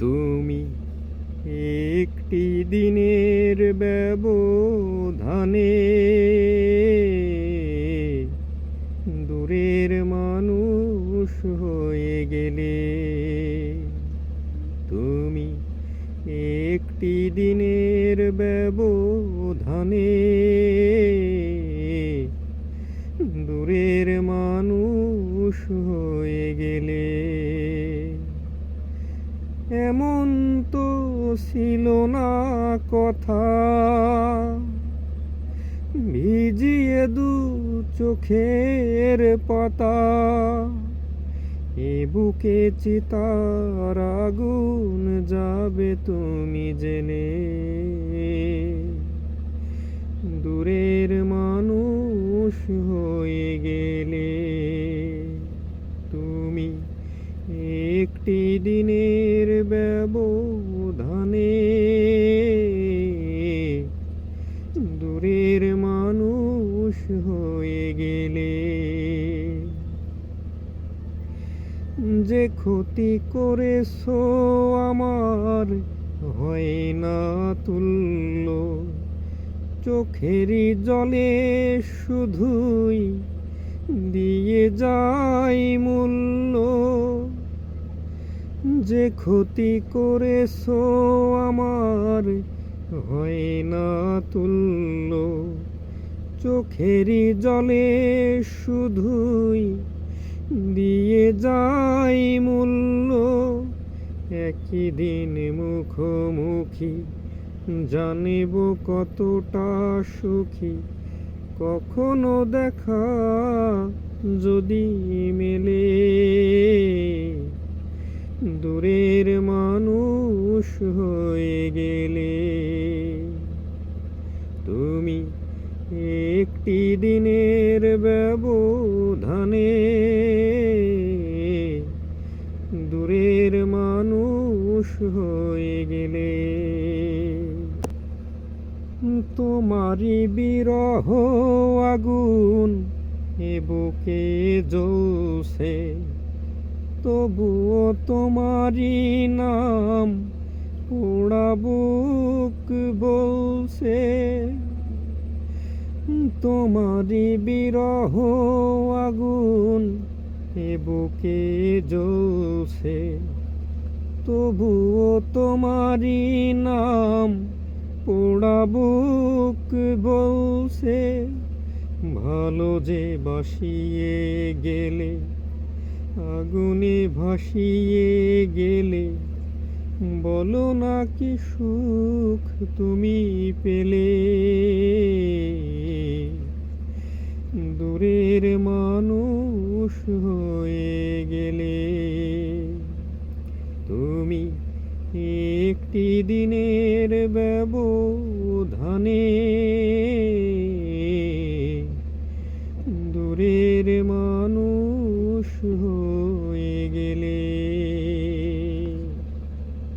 তুমি একটি দিনের ব্যবধানে দূরের মানুষ হয়ে গেলে তুমি একটি দিনের ব্যবধানে দূরের মানুষ হয়ে গেলে এমন তো ছিল না কথা। ভিজিয়ে দু চোখের পাতা। এ বুকে চিতার আগুন যাবে তুমি জেনে। দূরের মানুষ একটি দিনের ব্যবধানে দূরের মানুষ হয়ে গেলে যে ক্ষতি করেছ আমার হয় না তুল্য। চোখেরই জলে শুধুই দিয়ে যাই মূল্য। যে ক্ষতি করেছ আমার হয় না তুল্য। চোখেরই জলে শুধুই দিয়ে যাই মূল্য। একই দিন মুখোমুখি জানিব কতটা সুখী। কখনো দেখা যদি মেলে। তুমি একটি দিনের ব্যবধানে দূরের মানুষ হয়ে গেলে তোমারই বিরহ আগুন এ বুকে জ্বলছে, তবুও তোমারই নাম বুক বলছে, তোমারই বিরহ আগুন এ বুকে জ্বলছে। তবুও তোমারই নাম পোড়া বুক বলছে, ভালো যে বাসিয়ে গেলে, আগুনে ভাসিয়ে গেলে বলো না কি সুখ তুমি পেলে। দূরের মানুষ হয়ে গেলে তুমি একটি দিনের ব্যবধানে। দূরের মা